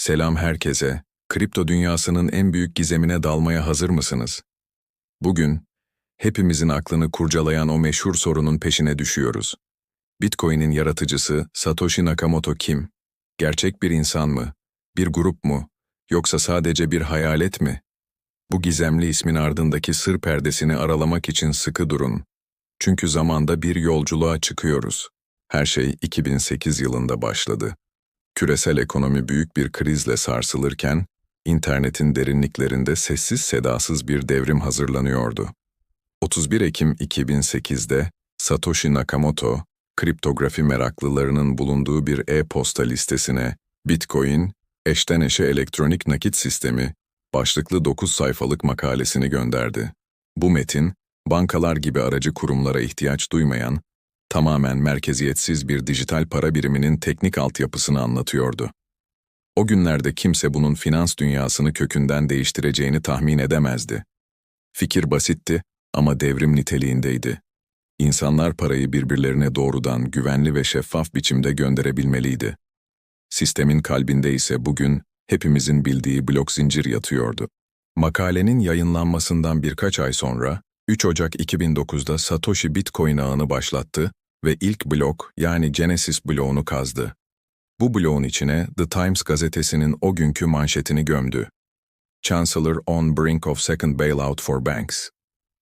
Selam herkese. Kripto dünyasının en büyük gizemine dalmaya hazır mısınız? Bugün hepimizin aklını kurcalayan o meşhur sorunun peşine düşüyoruz. Bitcoin'in yaratıcısı Satoshi Nakamoto kim? Gerçek bir insan mı? Bir grup mu? Yoksa sadece bir hayalet mi? Bu gizemli ismin ardındaki sır perdesini aralamak için sıkı durun. Çünkü zamanda bir yolculuğa çıkıyoruz. Her şey 2008 yılında başladı. Küresel ekonomi büyük bir krizle sarsılırken, internetin derinliklerinde sessiz sedasız bir devrim hazırlanıyordu. 31 Ekim 2008'de Satoshi Nakamoto, kriptografi meraklılarının bulunduğu bir e-posta listesine Bitcoin, eşten eşe elektronik nakit sistemi başlıklı 9 sayfalık makalesini gönderdi. Bu metin, bankalar gibi aracı kurumlara ihtiyaç duymayan, tamamen merkeziyetsiz bir dijital para biriminin teknik altyapısını anlatıyordu. O günlerde kimse bunun finans dünyasını kökünden değiştireceğini tahmin edemezdi. Fikir basitti ama devrim niteliğindeydi. İnsanlar parayı birbirlerine doğrudan, güvenli ve şeffaf biçimde gönderebilmeliydi. Sistemin kalbinde ise bugün hepimizin bildiği blok zincir yatıyordu. Makalenin yayınlanmasından birkaç ay sonra, 3 Ocak 2009'da Satoshi Bitcoin ağını başlattı ve ilk blok yani Genesis bloğunu kazdı. Bu bloğun içine The Times gazetesinin o günkü manşetini gömdü. Chancellor on brink of second bailout for banks.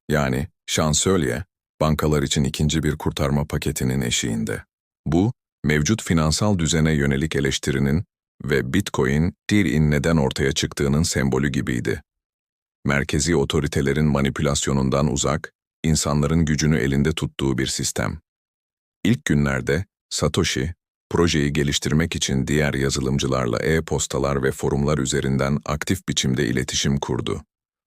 Yani şansölye, bankalar için ikinci bir kurtarma paketinin eşiğinde. Bu, mevcut finansal düzene yönelik eleştirinin ve Bitcoin, Deal-in neden ortaya çıktığının sembolü gibiydi. Merkezi otoritelerin manipülasyonundan uzak, insanların gücünü elinde tuttuğu bir sistem. İlk günlerde Satoshi, projeyi geliştirmek için diğer yazılımcılarla e-postalar ve forumlar üzerinden aktif biçimde iletişim kurdu.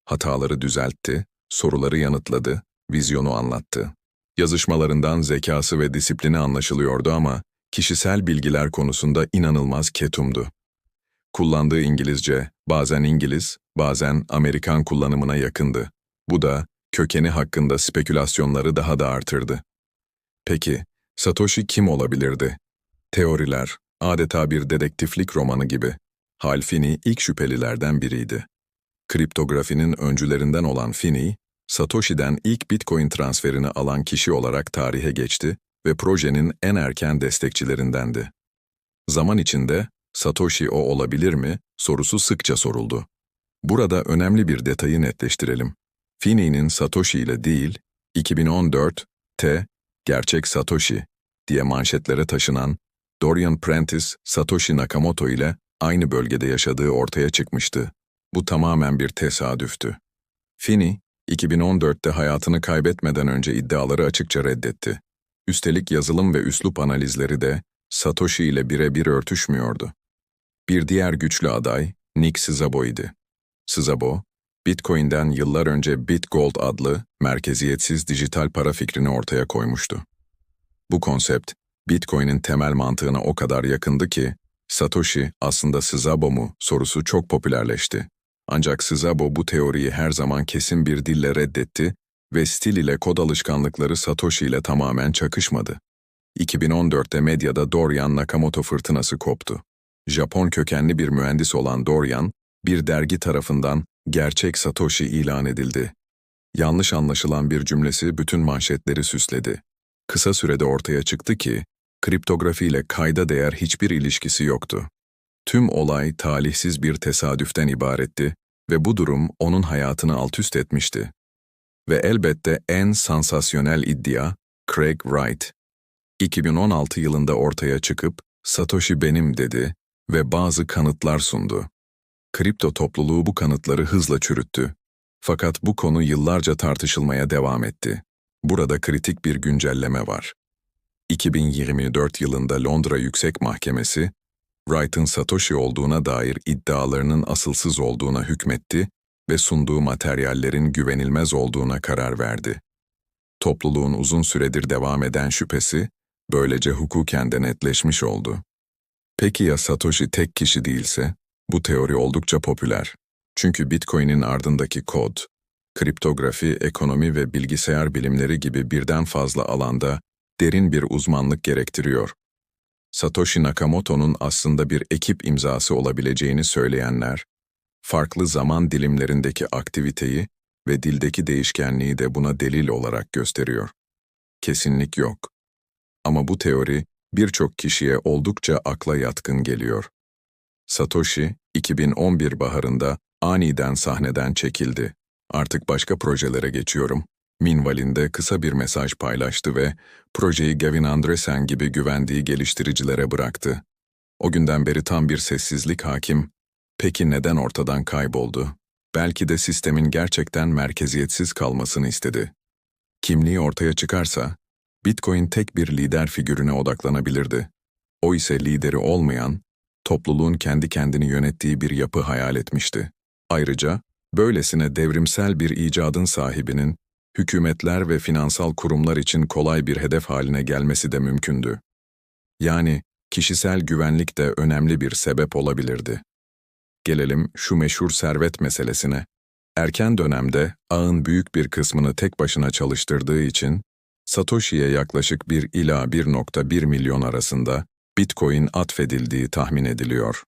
Hataları düzeltti, soruları yanıtladı, vizyonu anlattı. Yazışmalarından zekası ve disiplini anlaşılıyordu ama kişisel bilgiler konusunda inanılmaz ketumdu. Kullandığı İngilizce bazen İngiliz, bazen Amerikan kullanımına yakındı. Bu da kökeni hakkında spekülasyonları daha da artırdı. Peki, Satoshi kim olabilirdi? Teoriler, adeta bir dedektiflik romanı gibi. Hal Finney ilk şüphelilerden biriydi. Kriptografinin öncülerinden olan Finney, Satoshi'den ilk Bitcoin transferini alan kişi olarak tarihe geçti ve projenin en erken destekçilerindendi. Zaman içinde Satoshi o olabilir mi sorusu sıkça soruldu. Burada önemli bir detayı netleştirelim. Finney'nin Satoshi ile değil, 2014 T gerçek Satoshi diye manşetlere taşınan Dorian Prentice, Satoshi Nakamoto ile aynı bölgede yaşadığı ortaya çıkmıştı. Bu tamamen bir tesadüftü. Finney, 2014'te hayatını kaybetmeden önce iddiaları açıkça reddetti. Üstelik yazılım ve üslup analizleri de Satoshi ile birebir örtüşmüyordu. Bir diğer güçlü aday Nick Szabo idi. Szabo, Bitcoin'den yıllar önce BitGold adlı merkeziyetsiz dijital para fikrini ortaya koymuştu. Bu konsept, Bitcoin'in temel mantığına o kadar yakındı ki, Satoshi aslında Szabo mu sorusu çok popülerleşti. Ancak Szabo bu teoriyi her zaman kesin bir dille reddetti ve stil ile kod alışkanlıkları Satoshi ile tamamen çakışmadı. 2014'te medyada Dorian Nakamoto fırtınası koptu. Japon kökenli bir mühendis olan Dorian, bir dergi tarafından gerçek Satoshi ilan edildi. Yanlış anlaşılan bir cümlesi bütün manşetleri süsledi. Kısa sürede ortaya çıktı ki, kriptografi ile kayda değer hiçbir ilişkisi yoktu. Tüm olay talihsiz bir tesadüften ibaretti ve bu durum onun hayatını altüst etmişti. Ve elbette en sansasyonel iddia, Craig Wright. 2016 yılında ortaya çıkıp, Satoshi benim dedi ve bazı kanıtlar sundu. Kripto topluluğu bu kanıtları hızla çürüttü. Fakat bu konu yıllarca tartışılmaya devam etti. Burada kritik bir güncelleme var. 2024 yılında Londra Yüksek Mahkemesi, Wright'ın Satoshi olduğuna dair iddialarının asılsız olduğuna hükmetti ve sunduğu materyallerin güvenilmez olduğuna karar verdi. Topluluğun uzun süredir devam eden şüphesi, böylece hukuken de netleşmiş oldu. Peki ya Satoshi tek kişi değilse? Bu teori oldukça popüler. Çünkü Bitcoin'in ardındaki kod, kriptografi, ekonomi ve bilgisayar bilimleri gibi birden fazla alanda derin bir uzmanlık gerektiriyor. Satoshi Nakamoto'nun aslında bir ekip imzası olabileceğini söyleyenler, farklı zaman dilimlerindeki aktiviteyi ve dildeki değişkenliği de buna delil olarak gösteriyor. Kesinlik yok. Ama bu teori birçok kişiye oldukça akla yatkın geliyor. Satoshi, 2011 baharında aniden sahneden çekildi. Artık başka projelere geçiyorum. Minvalinde kısa bir mesaj paylaştı ve projeyi Gavin Andresen gibi güvendiği geliştiricilere bıraktı. O günden beri tam bir sessizlik hakim. Peki neden ortadan kayboldu? Belki de sistemin gerçekten merkeziyetsiz kalmasını istedi. Kimliği ortaya çıkarsa, Bitcoin tek bir lider figürüne odaklanabilirdi. O ise lideri olmayan, topluluğun kendi kendini yönettiği bir yapı hayal etmişti. Ayrıca, böylesine devrimsel bir icadın sahibinin, hükümetler ve finansal kurumlar için kolay bir hedef haline gelmesi de mümkündü. Yani, kişisel güvenlik de önemli bir sebep olabilirdi. Gelelim şu meşhur servet meselesine. Erken dönemde ağın büyük bir kısmını tek başına çalıştırdığı için, Satoshi'ye yaklaşık 1 ila 1.1 milyon arasında Bitcoin atfedildiği tahmin ediliyor.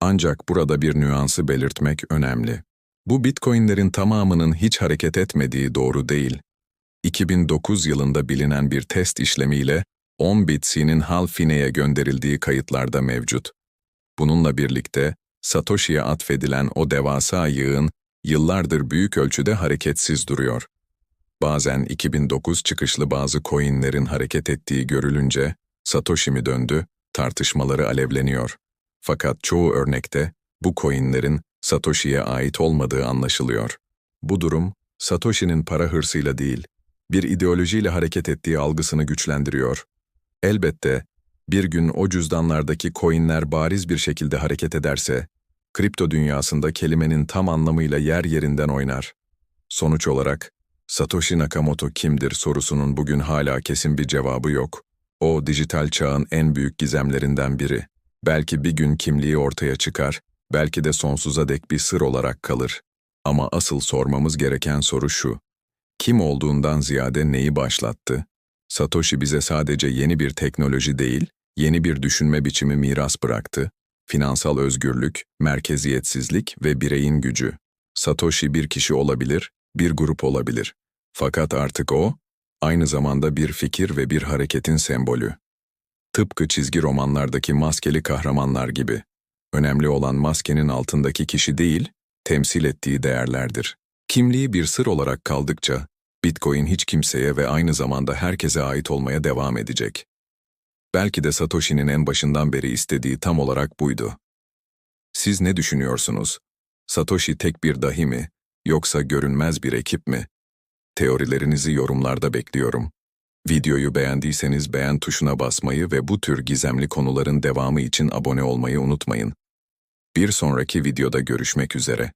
Ancak burada bir nüansı belirtmek önemli. Bu Bitcoin'lerin tamamının hiç hareket etmediği doğru değil. 2009 yılında bilinen bir test işlemiyle 10 Bitsi'nin Halfine'ye gönderildiği kayıtlarda mevcut. Bununla birlikte Satoshi'ye atfedilen o devasa yığın yıllardır büyük ölçüde hareketsiz duruyor. Bazen 2009 çıkışlı bazı coinlerin hareket ettiği görülünce Satoshi mi döndü, tartışmaları alevleniyor. Fakat çoğu örnekte bu coinlerin Satoshi'ye ait olmadığı anlaşılıyor. Bu durum, Satoshi'nin para hırsıyla değil, bir ideolojiyle hareket ettiği algısını güçlendiriyor. Elbette, bir gün o cüzdanlardaki coinler bariz bir şekilde hareket ederse, kripto dünyasında kelimenin tam anlamıyla yer yerinden oynar. Sonuç olarak, Satoshi Nakamoto kimdir sorusunun bugün hala kesin bir cevabı yok. O, dijital çağın en büyük gizemlerinden biri. Belki bir gün kimliği ortaya çıkar, belki de sonsuza dek bir sır olarak kalır. Ama asıl sormamız gereken soru şu. Kim olduğundan ziyade neyi başlattı? Satoshi bize sadece yeni bir teknoloji değil, yeni bir düşünme biçimi miras bıraktı. Finansal özgürlük, merkeziyetsizlik ve bireyin gücü. Satoshi bir kişi olabilir, bir grup olabilir. Fakat artık o, aynı zamanda bir fikir ve bir hareketin sembolü. Tıpkı çizgi romanlardaki maskeli kahramanlar gibi. Önemli olan maskenin altındaki kişi değil, temsil ettiği değerlerdir. Kimliği bir sır olarak kaldıkça, Bitcoin hiç kimseye ve aynı zamanda herkese ait olmaya devam edecek. Belki de Satoshi'nin en başından beri istediği tam olarak buydu. Siz ne düşünüyorsunuz? Satoshi tek bir dahi mi, yoksa görünmez bir ekip mi? Teorilerinizi yorumlarda bekliyorum. Videoyu beğendiyseniz beğen tuşuna basmayı ve bu tür gizemli konuların devamı için abone olmayı unutmayın. Bir sonraki videoda görüşmek üzere.